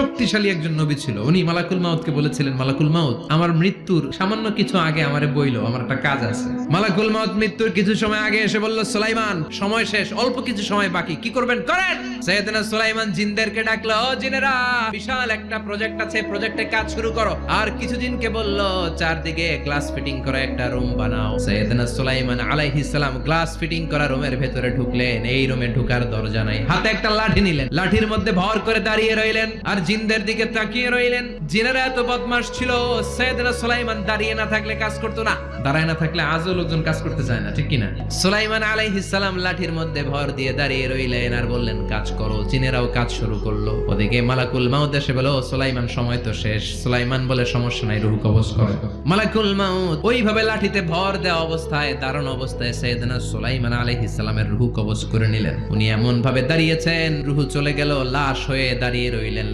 শক্তিশালী একজন নবী ছিল। উনি মালাকুল মাউতকে বলেছিলেন, মালাকুল মাউত, আমার মৃত্যুর সামান্য কিছু আগে আমারে বইলো, আমার একটা কাজ আছে। মালাকুল মাউত মৃত্যুর কিছু সময় আগে এসে বলল, সুলাইমান, সময় শেষ, অল্প কিছু সময় বাকি, কি করবেন? করেন! সৈয়দনা সুলাইমান জিনদেরকে ডাকলো, "ও জিনেরা, বিশাল একটা প্রজেক্ট আছে, প্রজেক্টে কাজ শুরু করো। আর কিছুদিনকে বলল, চারদিকে গ্লাস ফিটিং করা একটা রুম বানাও। সৈয়দনা সুলাইমান আলাইহিস সালাম গ্লাস ফিটিং করা রুমের ভেতরে ঢুকলেন, এই রুমে ঢুকার দরজা নাই। হাতে একটা লাঠি নিলেন, লাঠির মধ্যে ভর করে দাঁড়িয়ে রইলেন। আর জিনদের দিকে তাকিয়ে রইলেন। জিনেরা এত বদমাস ছিল সৈয়দনা সুলাইমান দাঁড়িয়ে না থাকলে কাজ করতো না। দাঁড়ায় না থাকলে আজও লোকজন কাজ করতে চায় না, ঠিক কিনা? সুলাইমান আলাইহিস সালাম লাঠির মধ্যে ভর দিয়ে দাঁড়িয়ে রইলেন আর বললেন, কাজ করো, জিনেরাও কাজ শুরু করল। ওদিকে মালাকুল মাউদ এসে বলো সুলাইমান, সময় তো শেষ। সুলাইমান বলে, সমস্যা নাই, রুহু কবজ করে। মালাকুল মাউদ ওইভাবে লাঠিতে ভর দেওয়া অবস্থায়, দারুণ অবস্থায় সৈয়দনা সুলাইমান আলাইহিস সালামের রুহু কবজ করে নিলেন। উনি এমন ভাবে দাঁড়িয়েছেন, রুহু চলে গেল, লাশ হয়ে দাঁড়িয়ে রইলেন